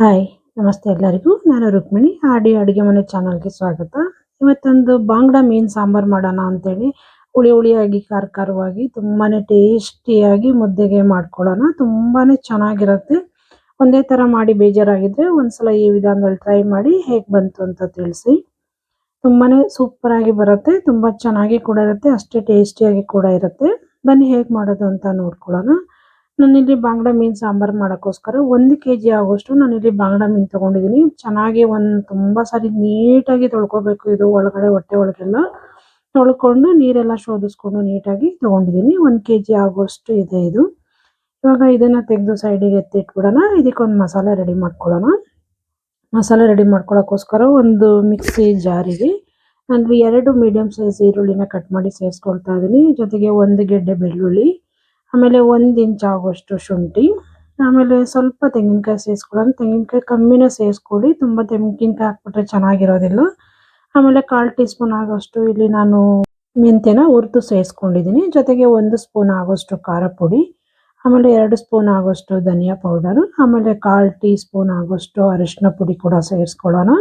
Hi ನಮಸ್ತೆ ಎಲ್ಲರಿಗೂ. ನಾನು ರುಕ್ಮಿಣಿ, ಆಡಿ ಅಡುಗೆ ಮನೆ ಚಾನಲ್ಗೆ ಸ್ವಾಗತ. ಇವತ್ತೊಂದು ಬಾಂಗ್ಡಾ ಮೀನ್ ಸಾಂಬಾರ್ ಮಾಡೋಣ ಅಂತೇಳಿ ಹುಳಿ ಹುಳಿಯಾಗಿ ಖಾರ ಖಾರವಾಗಿ ತುಂಬಾನೇ ಟೇಸ್ಟಿಯಾಗಿ ಮುದ್ದೆಗೆ ಮಾಡ್ಕೊಳ್ಳೋಣ. ತುಂಬಾನೇ ಚೆನ್ನಾಗಿರುತ್ತೆ. ಒಂದೇ ತರ ಮಾಡಿ ಬೇಜಾರಾಗಿದ್ರೆ ಒಂದ್ಸಲ ಈ ವಿಧಾನದಲ್ಲಿ ಟ್ರೈ ಮಾಡಿ ಹೇಗೆ ಬಂತು ಅಂತ ತಿಳಿಸಿ. ತುಂಬಾನೇ ಸೂಪರ್ ಆಗಿ ಬರುತ್ತೆ, ತುಂಬಾ ಚೆನ್ನಾಗಿ ಕೂಡ ಇರುತ್ತೆ, ಅಷ್ಟೇ ಟೇಸ್ಟಿಯಾಗಿ ಕೂಡ ಇರುತ್ತೆ. ಬನ್ನಿ ಹೇಗೆ ಮಾಡೋದು ಅಂತ ನೋಡ್ಕೊಳ್ಳೋಣ. ನಾನಿಲ್ಲಿ ಬಾಂಗ್ಡ ಮೀನ್ ಸಾಂಬಾರ್ ಮಾಡಕ್ಕೋಸ್ಕರ ಒಂದು ಕೆ.ಜಿ ಆಗುವಷ್ಟು ನಾನಿಲ್ಲಿ ಬಾಂಗ್ಡ ಮೀನ್ ತಗೊಂಡಿದ್ದೀನಿ. ಚೆನ್ನಾಗಿ ಒಂದ್ ತುಂಬಾ ಸಾರಿ ನೀಟಾಗಿ ತೊಳ್ಕೊಬೇಕು. ಇದು ಒಳಗಡೆ ಹೊಟ್ಟೆ ಒಳಗೆಲ್ಲ ತೊಳ್ಕೊಂಡು ನೀರೆಲ್ಲ ಶೋಧಿಸ್ಕೊಂಡು ನೀಟಾಗಿ ತಗೊಂಡಿದ್ದೀನಿ. ಒಂದು ಕೆಜಿ ಆಗೋಷ್ಟು ಇದೆ ಇದು. ಇವಾಗ ಇದನ್ನ ತೆಗೆದು ಸೈಡಿಗೆ ಎತ್ತಿಟ್ಬಿಡೋಣ. ಇದಕ್ಕೊಂದು ಮಸಾಲೆ ರೆಡಿ ಮಾಡ್ಕೊಳ್ಳೋಣ. ಮಸಾಲೆ ರೆಡಿ ಮಾಡ್ಕೊಳ್ಳೋಕ್ಕೋಸ್ಕರ ಒಂದು ಮಿಕ್ಸಿ ಜಾರಿಗೆ ನಾನು ಎರಡು ಮೀಡಿಯಂ ಸೈಜ್ ಈರುಳ್ಳಿನ ಕಟ್ ಮಾಡಿ ಸೇರಿಸ್ಕೊಳ್ತಾ ಇದ್ದೀನಿ. ಜೊತೆಗೆ ಒಂದು ಗೆಡ್ಡೆ ಬೆಳ್ಳುಳ್ಳಿ ಆಮೇಲೆ ಒಂದು ಇಂಚ್ ಆಗುವಷ್ಟು ಶುಂಠಿ, ಆಮೇಲೆ ಸ್ವಲ್ಪ ತೆಂಗಿನಕಾಯಿ ಸೇರಿಸ್ಕೊಳ್ಳೋಣ ತೆಂಗಿನಕಾಯಿ ಕಮ್ಮಿನೇ ಸೇರಿಸ್ಕೊಳ್ಳಿ ತುಂಬ ತೆಂಗಿನಕಾಯಿ ಹಾಕ್ಬಿಟ್ರೆ ಚೆನ್ನಾಗಿರೋದಿಲ್ಲ. ಆಮೇಲೆ ಕಾಲು ಟೀ ಸ್ಪೂನ್ ಆಗೋಷ್ಟು ಇಲ್ಲಿ ನಾನು ಮೆಂತ್ಯನ ಹುರಿದು ಸೇರಿಸ್ಕೊಂಡಿದ್ದೀನಿ ಜೊತೆಗೆ ಒಂದು ಸ್ಪೂನ್ ಆಗೋಷ್ಟು ಖಾರ ಪುಡಿ, ಆಮೇಲೆ ಎರಡು ಸ್ಪೂನ್ ಆಗೋಷ್ಟು ಧನಿಯಾ ಪೌಡರು, ಆಮೇಲೆ ಕಾಲು ಟೀ ಸ್ಪೂನ್ ಆಗೋಷ್ಟು ಅರಿಶಿನ ಪುಡಿ ಕೂಡ ಸೇರಿಸ್ಕೊಳ್ಳೋಣ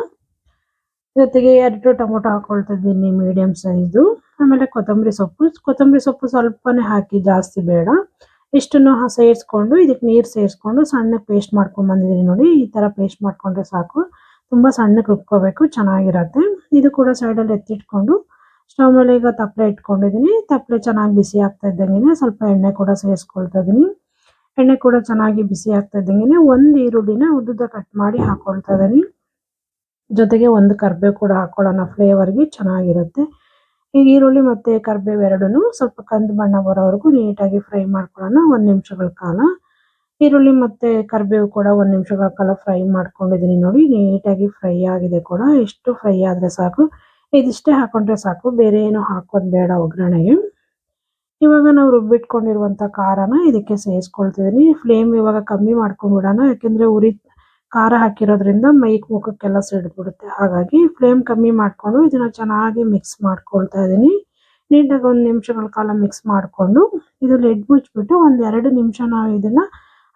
ಜೊತೆಗೆ ಎರಡು ಟೊಮೊಟೊ ಹಾಕೊಳ್ತಾ ಮೀಡಿಯಮ್ ಮೀಡಿಯಂ ಸೈಜು. ಆಮೇಲೆ ಕೊತ್ತಂಬರಿ ಸೊಪ್ಪು. ಕೊತ್ತಂಬರಿ ಸೊಪ್ಪು ಸ್ವಲ್ಪನೇ ಹಾಕಿ ಜಾಸ್ತಿ ಬೇಡ. ಇಷ್ಟನ್ನು ಸೇರಿಸ್ಕೊಂಡು, ಇದಕ್ಕೆ ನೀರು ಸೇರಿಸ್ಕೊಂಡು ಸಣ್ಣಗೆ ಪೇಸ್ಟ್ ಮಾಡ್ಕೊಂಡು ಬಂದಿದ್ದೀನಿ ನೋಡಿ. ಈ ಥರ ಪೇಸ್ಟ್ ಮಾಡ್ಕೊಂಡ್ರೆ ಸಾಕು. ತುಂಬ ಸಣ್ಣಕ್ಕೆ ರುಬ್ಕೋಬೇಕು, ಚೆನ್ನಾಗಿರುತ್ತೆ. ಇದು ಕೂಡ ಸೈಡಲ್ಲಿ ಎತ್ತಿಟ್ಕೊಂಡು, ಸ್ಟವ್ ಮೇಲೆ ಈಗ ತಪ್ಪಲೆ ಇಟ್ಕೊಂಡಿದ್ದೀನಿ. ತಪ್ಪಲೆ ಚೆನ್ನಾಗಿ ಬಿಸಿ ಆಗ್ತಾ ಇದ್ದಂಗೆ ಸ್ವಲ್ಪ ಎಣ್ಣೆ ಕೂಡ ಸೇರಿಸ್ಕೊಳ್ತಾ ಇದ್ದೀನಿ. ಎಣ್ಣೆ ಕೂಡ ಚೆನ್ನಾಗಿ ಬಿಸಿ ಆಗ್ತಾ ಇದ್ದಂಗೆ ಒಂದು ಈರುಳ್ಳಿನ ಉದ್ದುದ ಕಟ್ ಮಾಡಿ ಹಾಕ್ಕೊಳ್ತಾ ಇದ್ದೀನಿ. ಜೊತೆಗೆ ಒಂದು ಕರ್ಬೇವು ಕೂಡ ಹಾಕ್ಕೊಳ್ಳೋಣ ಫ್ಲೇವರ್ಗೆ ಚೆನ್ನಾಗಿರುತ್ತೆ. ಈಗ ಈರುಳ್ಳಿ ಮತ್ತೆ ಕರ್ಬೇವು ಎರಡೂ ಸ್ವಲ್ಪ ಕಂದು ಬಣ್ಣ ಬರೋವರೆಗೂ ನೀಟಾಗಿ ಫ್ರೈ ಮಾಡ್ಕೊಳ್ಳೋಣ, ಒಂದು ನಿಮಿಷಗಳ ಕಾಲ. ಈರುಳ್ಳಿ ಮತ್ತೆ ಕರಿಬೇವು ಕೂಡ ಒಂದು ನಿಮಿಷಗಳ ಕಾಲ ಫ್ರೈ ಮಾಡ್ಕೊಂಡಿದ್ದೀನಿ ನೋಡಿ, ನೀಟಾಗಿ ಫ್ರೈ ಆಗಿದೆ ಕೂಡ. ಎಷ್ಟು ಫ್ರೈ ಆದರೆ ಸಾಕು, ಇದಿಷ್ಟೇ ಹಾಕೊಂಡ್ರೆ ಸಾಕು, ಬೇರೆ ಏನು ಹಾಕೋದು ಬೇಡ ಒಗ್ಗರಣೆಗೆ. ಇವಾಗ ನಾವು ರುಬ್ಬಿಟ್ಕೊಂಡಿರುವಂಥ ಖಾರನ ಇದಕ್ಕೆ ಸೇರಿಸ್ಕೊಳ್ತಿದ್ದೀನಿ. ಫ್ಲೇಮ್ ಇವಾಗ ಕಮ್ಮಿ ಮಾಡ್ಕೊಂಡ್ಬಿಡೋಣ, ಯಾಕೆಂದರೆ ಉರಿ ಖಾರ ಹಾಕಿರೋದ್ರಿಂದ ಮೈಕ್ ಮುಖಕ್ಕೆಲ್ಲ ಸಿಡಿದ್ಬಿಡುತ್ತೆ. ಹಾಗಾಗಿ ಫ್ಲೇಮ್ ಕಮ್ಮಿ ಮಾಡಿಕೊಂಡು ಇದನ್ನ ಚೆನ್ನಾಗಿ ಮಿಕ್ಸ್ ಮಾಡ್ಕೊಳ್ತಾ ಇದ್ದೀನಿ ನೀಟಾಗಿ ಒಂದು ನಿಮಿಷಗಳ ಕಾಲ ಮಿಕ್ಸ್ ಮಾಡಿಕೊಂಡು ಇದು ಲೆಡ್ ಮುಚ್ಚಿಬಿಟ್ಟು ಒಂದು ಎರಡು ನಿಮಿಷ ನಾವು ಇದನ್ನ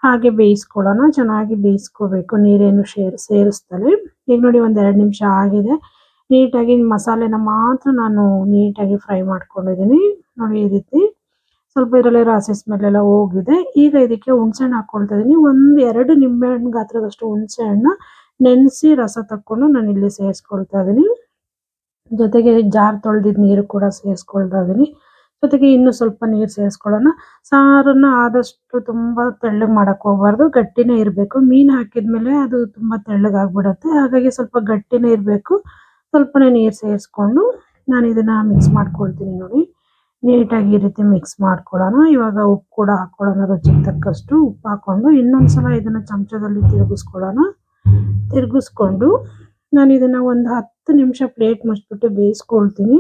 ಹಾಗೆ ಬೇಯಿಸ್ಕೊಳ್ಳೋಣ. ಚೆನ್ನಾಗಿ ಬೇಯಿಸ್ಕೋಬೇಕು. ನೀರೇನು ಸೇರ್ ಸೇರಿಸ್ತಾರೆ ಈಗ ನೋಡಿ ಒಂದು ಎರಡು ನಿಮಿಷ ಆಗಿದೆ. ನೀಟಾಗಿ ಮಸಾಲೆನ ಮಾತ್ರ ನಾನು ನೀಟಾಗಿ ಫ್ರೈ ಮಾಡ್ಕೊಂಡಿದ್ದೀನಿ ನೋಡಿ ಈ ರೀತಿ. ಸ್ವಲ್ಪ ಇದರಲ್ಲಿರೋ ಹಸಿ ಸ್ಮೆಲ್ ಹೋಗಿದೆ. ಈಗ ಇದಕ್ಕೆ ಹುಣಸೆ ಹಣ್ಣು ಹಾಕೊಳ್ತಾ ಇದೀನಿ. ಒಂದು ಎರಡು ನಿಂಬೆ ಹಣ್ಣು ಗಾತ್ರದಷ್ಟು ಹುಣಸೆ ಹಣ್ಣು ನೆನೆಸಿ ರಸ ತಕ್ಕೊಂಡು ನಾನು ಇಲ್ಲಿ ಸೇರಿಸ್ಕೊಳ್ತಾ ಇದೀನಿ. ಜೊತೆಗೆ ಜಾರ್ ತೊಳೆದಿದ್ದ ನೀರು ಕೂಡ ಸೇರಿಸ್ಕೊಳ್ತಾ ಇದೀನಿ. ಜೊತೆಗೆ ಇನ್ನು ಸ್ವಲ್ಪ ನೀರು ಸೇರಿಸ್ಕೊಳ್ಳೋಣ. ಸಾರನ್ನು ಆದಷ್ಟು ತುಂಬ ತೆಳ್ಳಗೆ ಮಾಡಕ್ ಹೋಗ್ಬಾರ್ದು. ಗಟ್ಟಿನೇ ಇರಬೇಕು. ಮೀನು ಹಾಕಿದ್ಮೇಲೆ ಅದು ತುಂಬ ತೆಳ್ಳಗಾಗ್ಬಿಡತ್ತೆ ಹಾಗಾಗಿ ಸ್ವಲ್ಪ ಗಟ್ಟಿನೇ ಇರಬೇಕು. ಸ್ವಲ್ಪನೇ ನೀರು ಸೇರಿಸ್ಕೊಂಡು ನಾನು ಇದನ್ನ ಮಿಕ್ಸ್ ಮಾಡ್ಕೊಳ್ತೀನಿ ನೋಡಿ. ನೀಟಾಗಿ ಈ ರೀತಿ ಮಿಕ್ಸ್ ಮಾಡ್ಕೊಳ್ಳೋಣ ಇವಾಗ ಉಪ್ಪು ಕೂಡ ಹಾಕೊಳ್ಳೋಣ ರುಚಿಗೆ ತಕ್ಕಷ್ಟು ಉಪ್ಪು ಹಾಕೊಂಡು ಇನ್ನೊಂದ್ಸಲ ಇದನ್ನ ಚಮಚದಲ್ಲಿ ತಿರುಗಿಸ್ಕೊಳ್ಳೋಣ ತಿರುಗಿಸ್ಕೊಂಡು ನಾನು ಇದನ್ನ ಒಂದು ಹತ್ತು ನಿಮಿಷ ಪ್ಲೇಟ್ ಮುಚ್ಚಿಬಿಟ್ಟು ಬೇಯಿಸ್ಕೊಳ್ತೀನಿ.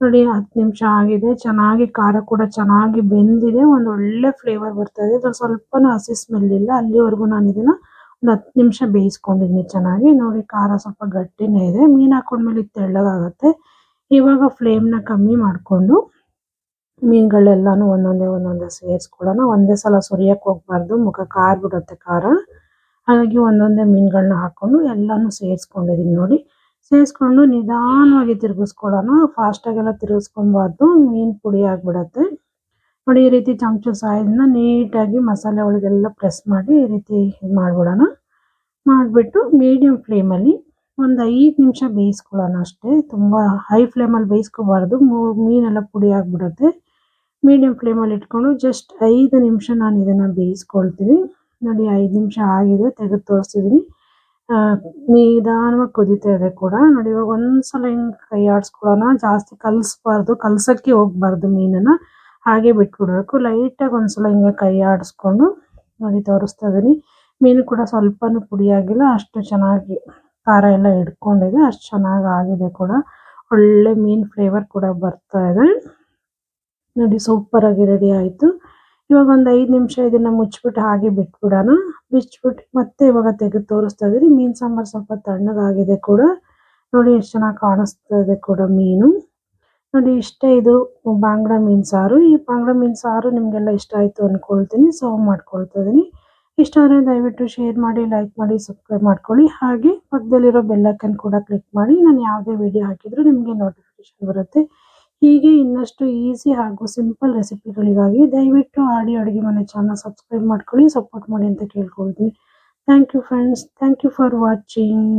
ನೋಡಿ, ಹತ್ತು ನಿಮಿಷ ಆಗಿದೆ. ಚೆನ್ನಾಗಿ ಖಾರ ಕೂಡ ಚೆನ್ನಾಗಿ ಬೆಂದಿದೆ. ಒಂದು ಒಳ್ಳೆ ಫ್ಲೇವರ್ ಬರ್ತಾ ಇದೆ. ಸ್ವಲ್ಪನೂ ಹಸಿ ಸ್ಮೆಲ್ ಇಲ್ಲ. ಅಲ್ಲಿವರೆಗೂ ನಾನು ಇದನ್ನ ಒಂದು ಹತ್ತು ನಿಮಿಷ ಬೇಯಿಸ್ಕೊಂಡಿದ್ದೀನಿ ಚೆನ್ನಾಗಿ. ನೋಡಿ, ಖಾರ ಸ್ವಲ್ಪ ಗಟ್ಟಿನೇ ಇದೆ. ಮೀನು ಹಾಕೊಂಡ್ಮೇಲೆ ಇದು ತೆಳ್ಳಗಾಗತ್ತೆ. ಇವಾಗ ಫ್ಲೇಮ್ನ ಕಮ್ಮಿ ಮಾಡಿಕೊಂಡು ಮೀನುಗಳೆಲ್ಲಾನು ಒಂದೊಂದೇ ಒಂದೊಂದೇ ಸೇರಿಸ್ಕೊಳ್ಳೋಣ. ಒಂದೇ ಸಲ ಸುರಿಯಕ್ಕೆ ಹೋಗ್ಬಾರ್ದು, ಮುಖ ಕಾರ್ಬಿಡುತ್ತೆ ಖಾರ. ಹಾಗಾಗಿ ಒಂದೊಂದೇ ಮೀನುಗಳನ್ನ ಹಾಕೊಂಡು ಎಲ್ಲಾನು ಸೇರಿಸ್ಕೊಂಡಿದ್ದೀನಿ ನೋಡಿ. ಸೇರಿಸ್ಕೊಂಡು ನಿಧಾನವಾಗಿ ತಿರುಗಿಸ್ಕೊಳ್ಳೋಣ. ಫಾಸ್ಟಾಗೆಲ್ಲ ತಿರುಗಿಸ್ಕೊಬಾರ್ದು, ಮೀನು ಪುಡಿ ಆಗಿಬಿಡತ್ತೆ. ನೋಡಿ, ಈ ರೀತಿ ಚಮಚ ಸಹಾಯದಿಂದ ನೀಟಾಗಿ ಮಸಾಲೆ ಒಳಗೆಲ್ಲ ಪ್ರೆಸ್ ಮಾಡಿ ಈ ರೀತಿ ಮಾಡಿಬಿಡೋಣ. ಮಾಡಿಬಿಟ್ಟು ಮೀಡಿಯಮ್ ಫ್ಲೇಮಲ್ಲಿ ಒಂದು ಐದು ನಿಮಿಷ ಬೇಯಿಸ್ಕೊಳ್ಳೋಣ ಅಷ್ಟೇ. ತುಂಬ ಹೈ ಫ್ಲೇಮಲ್ಲಿ ಬೇಯಿಸ್ಕೋಬಾರ್ದು. ಮೀನೆಲ್ಲ ಪುಡಿ ಆಗಿಬಿಡುತ್ತೆ. ಮೀಡಿಯಂ ಫ್ಲೇಮಲ್ಲಿ ಇಟ್ಕೊಂಡು ಜಸ್ಟ್ ಐದು ನಿಮಿಷ ನಾನು ಇದನ್ನು ಬೇಯಿಸ್ಕೊಳ್ತೀನಿ. ನೋಡಿ, ಐದು ನಿಮಿಷ ಆಗಿದೆ, ತೆಗೆದು ತೋರಿಸ್ತಿದ್ದೀನಿ ನಿಧಾನವಾಗಿ ಕುದೀತಾ ಇದೆ ಕೂಡ. ನೋಡಿ, ಇವಾಗ ಒಂದ್ಸಲ ಹಿಂಗೆ ಕೈ ಆಡಿಸ್ಕೊಳ್ಳೋಣ. ಜಾಸ್ತಿ ಕಲಿಸ್ಬಾರ್ದು, ಕಲಸೋಕ್ಕೆ ಹೋಗ್ಬಾರ್ದು ಮೀನನ್ನು. ಹಾಗೆ ಬಿಟ್ಬಿಡ್ಬೇಕು. ಲೈಟಾಗಿ ಒಂದ್ಸಲ ಹಿಂಗೆ ಕೈ ಆಡಿಸ್ಕೊಂಡು ನೋಡಿ, ತೋರಿಸ್ತಾ ಇದ್ದೀನಿ ಮೀನು ಕೂಡ ಸ್ವಲ್ಪನೂ ಪುಡಿಯಾಗಿಲ್ಲ. ಅಷ್ಟು ಚೆನ್ನಾಗಿ ಖಾರ ಎಲ್ಲ ಹಿಡ್ಕೊಂಡಿದೆ. ಅಷ್ಟು ಚೆನ್ನಾಗಿ ಆಗಿದೆ ಕೂಡ. ಒಳ್ಳೆ ಮೀನು ಫ್ಲೇವರ್ ಕೂಡ ಬರ್ತಾ ಇದೆ. ನೋಡಿ ಸೂಪರ್ ಆಗಿ ರೆಡಿ ಆಯ್ತು. ಇವಾಗ ಒಂದು ಐದು ನಿಮಿಷ ಇದನ್ನ ಮುಚ್ಚಿಬಿಟ್ಟು ಹಾಗೆ ಬಿಟ್ಬಿಡೋಣ. ಬಿಚ್ಬಿಟ್ಟು ಮತ್ತೆ ಇವಾಗ ತೆಗೆದು ತೋರಿಸ್ತಾ ಇದೀನಿ ಮೀನ್ ಸಾಂಬಾರ್ ಸ್ವಲ್ಪ ತಣ್ಣಗಾಗಿದೆ ಕೂಡ. ನೋಡಿ, ಎಷ್ಟು ಚೆನ್ನಾಗಿ ಕಾಣಿಸ್ತಾ ಇದೆ ಕೂಡ ಮೀನು. ನೋಡಿ, ಇಷ್ಟೇ ಇದು ಬಾಂಗ್ಡ ಮೀನ್ ಸಾರು. ಈ ಬಾಂಗ್ಡ ಮೀನ್ ಸಾರು ನಿಮಗೆಲ್ಲ ಇಷ್ಟ ಆಯ್ತು ಅಂದ್ಕೊಳ್ತೀನಿ ಸರ್ವ್ ಮಾಡ್ಕೊಳ್ತಾ ಇದೀನಿ ಇಷ್ಟ ಆದರೆ ದಯವಿಟ್ಟು ಶೇರ್ ಮಾಡಿ ಲೈಕ್ ಮಾಡಿ ಸಬ್ಸ್ಕ್ರೈಬ್ ಮಾಡ್ಕೊಳ್ಳಿ. ಹಾಗೆ ಪಕ್ಕದಲ್ಲಿರೋ ಬೆಲ್ಲೈಕನ್ ಕೂಡ ಕ್ಲಿಕ್ ಮಾಡಿ. ನಾನು ಯಾವುದೇ ವಿಡಿಯೋ ಹಾಕಿದ್ರು ನಿಮಗೆ ನೋಟಿಫಿಕೇಶನ್ ಬರುತ್ತೆ. ಹೀಗೆ ಇನ್ನಷ್ಟು ಈಸಿ ಹಾಗೂ ಸಿಂಪಲ್ ರೆಸಿಪಿಗಳಿಗಾಗಿ ದಯವಿಟ್ಟು ಆಡಿ ಅಡುಗೆ ಮನೆ ಚಾನಲ್ ಸಬ್ಸ್ಕ್ರೈಬ್ ಮಾಡ್ಕೊಳ್ಳಿ ಸಪೋರ್ಟ್ ಮಾಡಿ ಅಂತ ಕೇಳ್ಕೊಳ್ತೀನಿ. Thank you friends thank you for watching